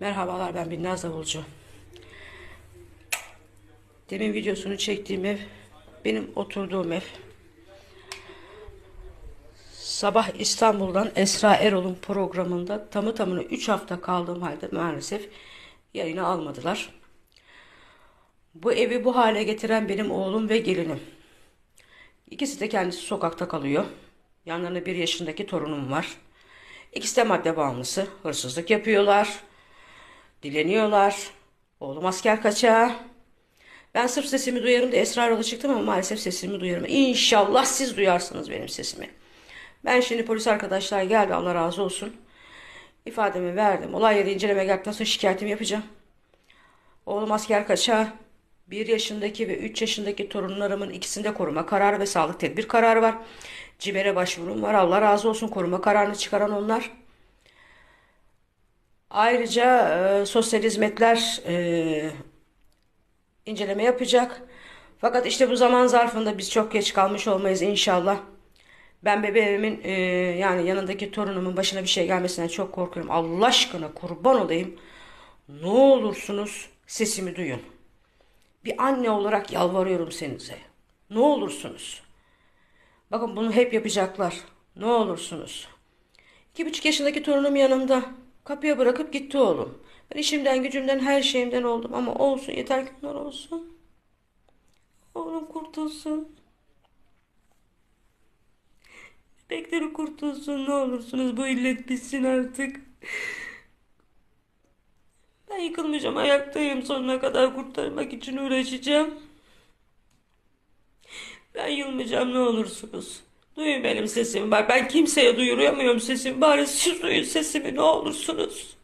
Merhabalar ben Binnaz Davulcu. Demin videosunu çektiğim ev benim oturduğum ev. Sabah İstanbul'dan Esra Erol'un programında tamı tamına 3 hafta kaldığım halde maalesef yayına almadılar. Bu evi bu hale getiren benim oğlum ve gelinim. İkisi de kendisi sokakta kalıyor. Yanlarında bir yaşındaki torunum var. İkisi de madde bağımlısı. Hırsızlık yapıyorlar. Dileniyorlar. Oğlum asker kaçağı. Ben sırf sesimi duyarım da Esra Erol'a çıktım ama maalesef sesimi duyarım. İnşallah siz duyarsınız benim sesimi. Ben şimdi polis arkadaşlar geldi Allah razı olsun. İfademi verdim. Olay yeri inceleme geldikten sonra şikayetimi yapacağım. Oğlum asker kaçağı. 1 yaşındaki ve 3 yaşındaki torunlarımın ikisinde koruma kararı ve sağlık tedbir kararı var. CİMER'e başvurum var. Allah razı olsun koruma kararını çıkaran onlar. Ayrıca e, sosyal hizmetler e, inceleme yapacak. Fakat işte bu zaman zarfında biz çok geç kalmış olmayız inşallah. Ben bebeğimin e, yani yanındaki torunumun başına bir şey gelmesinden çok korkuyorum. Allah aşkına kurban olayım. Ne olursunuz sesimi duyun. Bir anne olarak yalvarıyorum size. Ne olursunuz. Bakın bunu hep yapacaklar. Ne olursunuz. İki buçuk yaşındaki torunum yanımda. Kapıya bırakıp gitti oğlum. Ben işimden gücümden her şeyimden oldum ama olsun yeter ki onlar olsun. Oğlum kurtulsun. Bebekleri kurtulsun ne olursunuz bu illet bitsin artık. Ben yıkılmayacağım ayaktayım sonuna kadar kurtarmak için uğraşacağım. Ben yılmayacağım ne olursunuz. Duyun benim sesimi. Bak ben kimseye duyuramıyorum sesimi. Bari siz duyun sesimi ne olursunuz.